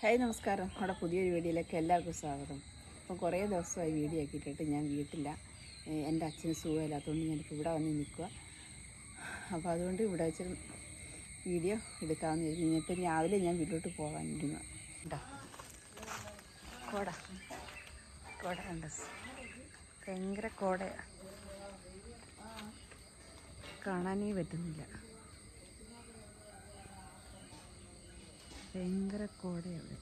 Hi നമസ്കാരം. നമ്മുടെ പുതിയൊരു വീഡിയോയിലേക്ക് എല്ലാവർക്കും സ്വാഗതം. അപ്പം കുറേ ദിവസമായി വീഡിയോ ആക്കിയിട്ടിട്ട് ഞാൻ വീട്ടില്ല. എന്റെ അച്ഛന് സുഖമില്ലാത്തതുകൊണ്ട് ഞാനിപ്പോൾ ഇവിടെ വന്ന് നിൽക്കുക. അപ്പോൾ അതുകൊണ്ട് ഇവിടെ വെച്ച് വീഡിയോ എടുക്കാമെന്ന് വിചാരിച്ചു ഇപ്പം രാവിലെ ഞാൻ വീട്ടിലോട്ട് പോകാനിരുന്നു. കേട്ടോ കോട. കോട കണ്ട? ഭയങ്കര കോടയാണ് കാണാനേ പറ്റുന്നില്ല. ഭയങ്കര കോടയാണ്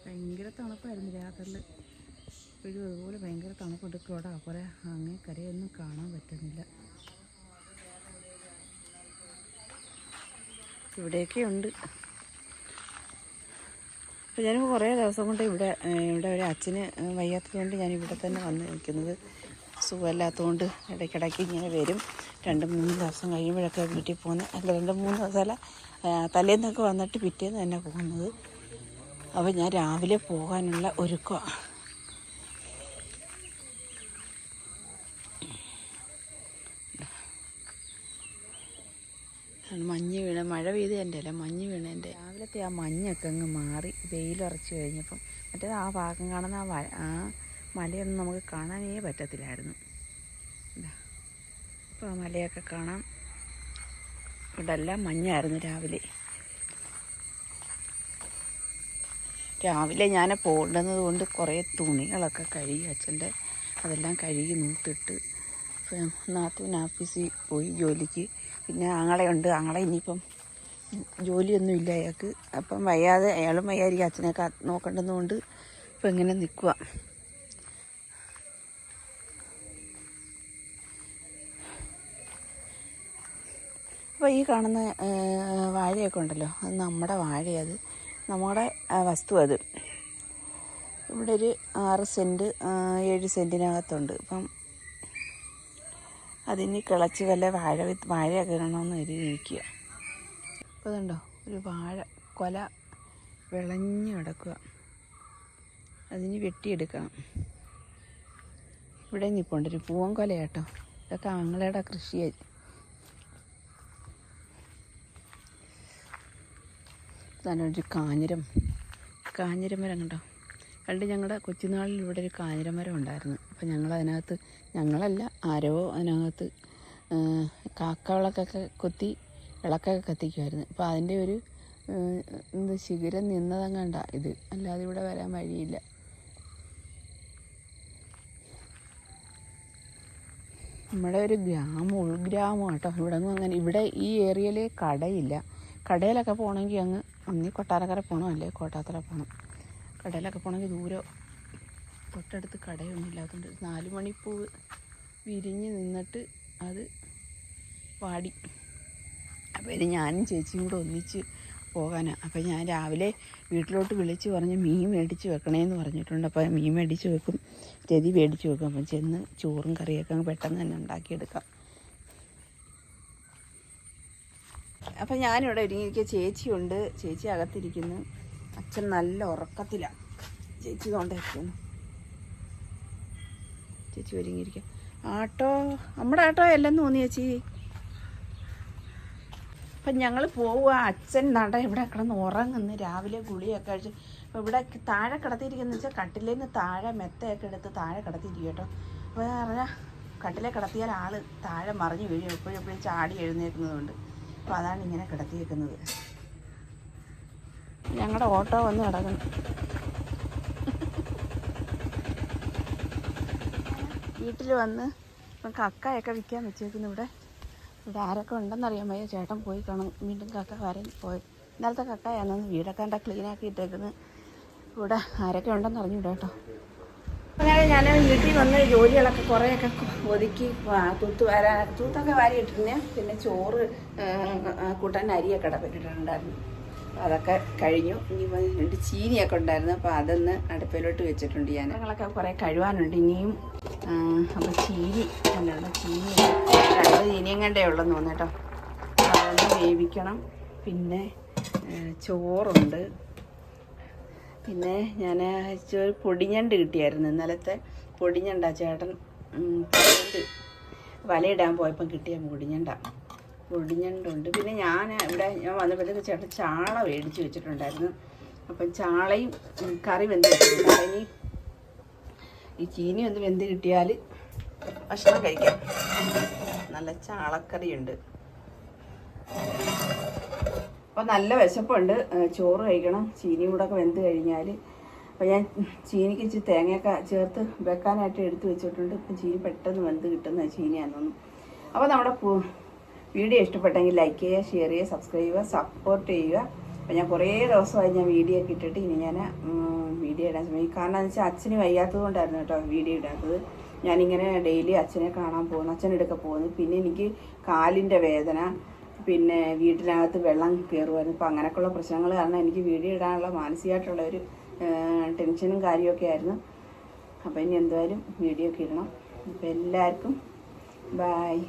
ഭയങ്കര തണുപ്പായിരുന്നു രാത്രിയിൽ ഇപ്പോഴും അതുപോലെ ഭയങ്കര തണുപ്പുണ്ട്. കോട പോലെ അങ്ങനെ കരയൊന്നും കാണാൻ പറ്റുന്നില്ല. ഇവിടെയൊക്കെ ഉണ്ട്. അപ്പോൾ ഞാൻ കുറേ ദിവസം കൊണ്ട് ഇവിടെ ഇവിടെ ഒരു അച്ഛന് വയ്യാത്തതുകൊണ്ട് ഞാൻ ഇവിടെ തന്നെ വന്ന് നിൽക്കുന്നത്. സുഖമില്ലാത്തതുകൊണ്ട് ഇടയ്ക്കിടയ്ക്ക് ഇങ്ങനെ വരും. രണ്ട് മൂന്ന് ദിവസം കഴിയുമ്പോഴൊക്കെ വീട്ടിൽ പോകുന്നത് അല്ല രണ്ട് മൂന്ന് ദിവസമല്ല തലേന്നൊക്കെ വന്നിട്ട് പിറ്റേന്ന് തന്നെ പോകുന്നത്. അപ്പോൾ ഞാൻ രാവിലെ പോകാനുള്ള ഒരുക്കമാണ് മഞ്ഞ് വീണ മഴ പെയ്തതിന്റെ അല്ല മഞ്ഞ് വീണതിന്റെ രാവിലത്തെ ആ മഞ്ഞൊക്കെ അങ്ങ് മാറി വെയിലുറച്ച് കഴിഞ്ഞപ്പം മറ്റേത് ആ ഭാഗം കാണുന്ന ആ മലയൊന്നും നമുക്ക് കാണാനേ പറ്റത്തില്ലായിരുന്നു. ആ മലയൊക്കെ കാണാം. ഇവിടെ എല്ലാം മഞ്ഞായിരുന്നു രാവിലെ. രാവിലെ ഞാൻ പോകേണ്ടത് കൊണ്ട് കുറേ തുണികളൊക്കെ കഴുകി അച്ഛന്റെ അതെല്ലാം കഴുകി നൂത്തിട്ട് നാത്തൂൻ ആഫീസിൽ പോയി ജോലിക്ക്. പിന്നെ ആങ്ങളെയുണ്ട് ആങ്ങളെ ഇനിയിപ്പം ജോലിയൊന്നും ഇല്ല അയാൾക്ക്. അപ്പം വയ്യാതെ അയാളും വയ്യായിരിക്കും അച്ഛനെ കാ നോക്കേണ്ടതുകൊണ്ട് ഇപ്പം ഇങ്ങനെ നിൽക്കുക അപ്പോൾ ഈ കാണുന്ന വാഴയൊക്കെ ഉണ്ടല്ലോ. അത് നമ്മുടെ വാഴയത്. നമ്മുടെ വസ്തു അത്. ഇവിടെ ഒരു ആറ് സെന്റ് ഏഴ് സെന്റിനകത്തുണ്ട് ഇപ്പം അതിന് കിളച്ച് വല്ല വാഴ വിത്ത് വാഴയൊക്കെ ഇടണമെന്ന് ഇരിക്കുക അപ്പോൾ ഇതുണ്ടോ ഒരു വാഴ കൊല വിളഞ്ഞു കിടക്കുക അതിന് വെട്ടിയെടുക്കണം. ഇവിടെ നിൽപ്പുണ്ട് ഒരു പൂവൻ കൊല കേട്ടോ ഇതൊക്കെ ആങ്ങളയുടെ കൃഷിയായി. ഒരു കാഞ്ഞിരം? കാഞ്ഞിരം മരം കണ്ടോ? പണ്ട് ഞങ്ങളുടെ കൊച്ചുനാളിൽ ഇവിടെ ഒരു കാഞ്ഞിരമരം ഉണ്ടായിരുന്നു. അപ്പം ഞങ്ങൾ അതിനകത്ത് ഞങ്ങളല്ല ആരോ അതിനകത്ത് കാക്കവിളക്കൊക്കെ കാക്ക വിളക്കൊക്കെ കൊത്തി വിളക്കൊക്കെ കത്തിക്കുമായിരുന്നു അപ്പോൾ അതിന്റെ ഒരു എന്ത് ശിഖരം നിന്നതങ്ങണ്ട ഇത്. അല്ലാതെ ഇവിടെ വരാൻ വഴിയില്ല. നമ്മുടെ ഒരു ഗ്രാമം ഉൾഗ്രാമം കേട്ടോ ഇവിടെ അങ്ങനെ ഇവിടെ ഈ ഏരിയയിൽ കടയില്ല. കടയിലൊക്കെ പോകണമെങ്കിൽ അങ്ങ് ഒന്നി കൊട്ടാരക്കര പോകണം അല്ലേ? കോട്ടാത്തല പോകണം. കടയിലൊക്കെ പോകണമെങ്കിൽ ദൂരം? തൊട്ടടുത്ത് കടയൊന്നും ഇല്ലാത്തതുകൊണ്ട് നാല് മണിപ്പൂവ് വിരിഞ്ഞ് നിന്നിട്ട് അത് വാടി. അപ്പോൾ ഇനി ഞാനും ചേച്ചിയും കൂടെ ഒന്നിച്ച് പോകാനാണ് അപ്പോൾ ഞാൻ രാവിലെ വീട്ടിലോട്ട് വിളിച്ച് പറഞ്ഞ് മീൻ മേടിച്ച് വെക്കണേന്ന് പറഞ്ഞിട്ടുണ്ട്. അപ്പോൾ മീൻ മേടിച്ച് വെക്കും രതി മേടിച്ച് വെക്കും. അപ്പം ചെന്ന് ചോറും കറിയൊക്കെ അങ്ങ് പെട്ടെന്ന് തന്നെ ഉണ്ടാക്കിയെടുക്കാം. അപ്പം ഞാനിവിടെ ഒരുങ്ങിയിരിക്കുക. ചേച്ചിയുണ്ട്. ചേച്ചി അകത്തിരിക്കുന്നു. അച്ഛൻ നല്ല ഉറക്കത്തിലാണ് ചേച്ചി കൊണ്ടിരിക്കുന്നു ചേച്ചി ഒരുങ്ങിയിരിക്കുക. ആട്ടോ. നമ്മുടെ ആട്ടോ അല്ലെന്ന് തോന്നി ചേച്ചി. അപ്പം ഞങ്ങൾ പോവുക അച്ഛൻ നട ഇവിടെ കിടന്ന് ഉറങ്ങുന്നു. രാവിലെ ഗുളിയൊക്കെ കഴിച്ച് അപ്പോൾ ഇവിടെ താഴെ കിടത്തിയിരിക്കുന്ന വെച്ചാൽ കട്ടിലേന്ന് താഴെ മെത്തയൊക്കെ എടുത്ത് താഴെ കിടത്തിയിരിക്കും കേട്ടോ. അപ്പോൾ പറഞ്ഞാൽ കട്ടിലെ കിടത്തിയാൽ ആൾ താഴെ മറിഞ്ഞ് വീഴും. എപ്പോഴും എപ്പോഴും ചാടി എഴുന്നേൽക്കുന്നതുകൊണ്ട്. അപ്പോൾ അതാണ് ഇങ്ങനെ കിടത്തിയേക്കുന്നത്. ഞങ്ങളുടെ ഓട്ടോ വന്ന് കിടക്കുന്നു. വീട്ടിൽ വന്ന് ഇപ്പം കക്കയൊക്കെ വിൽക്കാൻ വെച്ചേക്കുന്നു ഇവിടെ. ഇവിടെ ആരൊക്കെ ഉണ്ടെന്നറിയാൻ വയ്യ ചേട്ടൻ പോയി കാണും. വീണ്ടും കക്ക വരൻ പോയി. ഇന്നലത്തെ കക്കയാണെന്ന് വീടൊക്കെ കണ്ട ക്ലീനാക്കി ഇവിടെ ആരൊക്കെ ഉണ്ടെന്ന് അറിഞ്ഞൂടാ കേട്ടോ. അങ്ങനെ ഞാൻ വീട്ടിൽ വന്ന് ജോലികളൊക്കെ കുറേയൊക്കെ ഒതുക്കി തൂത്ത് വരാൻ തൂത്തൊക്കെ വാരി ഇട്ടിരുന്നേ പിന്നെ ചോറ് കൂട്ടാൻ അരിയൊക്കെ ഇടപെട്ടിട്ടുണ്ടായിരുന്നു അതൊക്കെ കഴിഞ്ഞു. ഇനി രണ്ട് ചീനിയൊക്കെ ഉണ്ടായിരുന്നു. അപ്പോൾ അതൊന്ന് അടുപ്പിലോട്ട് വെച്ചിട്ടുണ്ട് ഞാൻ. ഞങ്ങളൊക്കെ കുറേ കഴുവാനുണ്ട് ഇനിയും. അപ്പോൾ ചീനി അല്ല ചീനി. രണ്ട് ചീനിയും കണ്ടേ ഉള്ളെന്ന് തോന്നുന്നു കേട്ടോ. അതൊന്ന് വേവിക്കണം. പിന്നെ ചോറുണ്ട്. പിന്നെ ഞാൻ ഒരു പൊടിഞ്ഞണ്ട് കിട്ടിയായിരുന്നു. ഇന്നലത്തെ പൊടിഞ്ഞണ്ട ചേട്ടൻ വലയിടാൻ പോയപ്പം കിട്ടിയ പൊടിഞ്ഞണ്ട. പൊടിഞ്ഞണ്ടുണ്ട്. പിന്നെ ഞാൻ ഇവിടെ ഞാൻ വന്നപ്പോഴത്തേക്ക് ചേട്ടൻ ചാള മേടിച്ച് വെച്ചിട്ടുണ്ടായിരുന്നു. അപ്പം ചാളയും കറി വെന്ത് വെച്ചിട്ടുണ്ട് ഈ ചീനി ഒന്ന് വെന്ത് കിട്ടിയാൽ ഭക്ഷണം കഴിക്കാം. നല്ല ചാളക്കറിയുണ്ട്. അപ്പോൾ നല്ല വിശപ്പുണ്ട്. ചോറ് കഴിക്കണം. ചീനി കൂടെ ഒക്കെ വെന്ത് കഴിഞ്ഞാൽ അപ്പോൾ ഞാൻ ചീനിക്ക് ഇച്ചിരി തേങ്ങയൊക്കെ ചേർത്ത് വെക്കാനായിട്ട് എടുത്ത് വെച്ചിട്ടുണ്ട്. ഇപ്പം ചീനി പെട്ടെന്ന് വെന്ത് കിട്ടുന്ന ചീനിയാണെന്നു. അപ്പോൾ നമ്മുടെ വീഡിയോ ഇഷ്ടപ്പെട്ടെങ്കിൽ ലൈക്ക് ചെയ്യുക ഷെയർ ചെയ്യുക സബ്സ്ക്രൈബ് ചെയ്യുക സപ്പോർട്ട് ചെയ്യുക. അപ്പോൾ ഞാൻ കുറേ ദിവസമായി ഞാൻ വീഡിയോ ഒക്കെ ഇട്ടിട്ട് ഇനി ഞാൻ വീഡിയോ ഇടാൻ ശ്രമിക്കും. കാരണം എന്ന് വെച്ചാൽ അച്ഛന് വയ്യാത്തത് കൊണ്ടായിരുന്നു കേട്ടോ വീഡിയോ ഇടാത്തത്. ഞാനിങ്ങനെ ഡെയിലി അച്ഛനെ കാണാൻ പോകുന്നു അച്ഛനെടുക്കാൻ പോകുന്നു. പിന്നെ എനിക്ക് കാലിന്റെ വേദന പിന്നെ വീട്ടിനകത്ത് വെള്ളം കയറുമായിരുന്നു അപ്പോൾ അങ്ങനെയൊക്കെയുള്ള പ്രശ്നങ്ങൾ കാരണം എനിക്ക് വീഡിയോ ഇടാനുള്ള മാനസികമായിട്ടുള്ള ഒരു ടെൻഷനും കാര്യമൊക്കെ ആയിരുന്നു. അപ്പോൾ ഇനി എന്തായാലും വീഡിയോ ഒക്കെ ഇടണം. അപ്പോൾ എല്ലാവർക്കും ബായ്.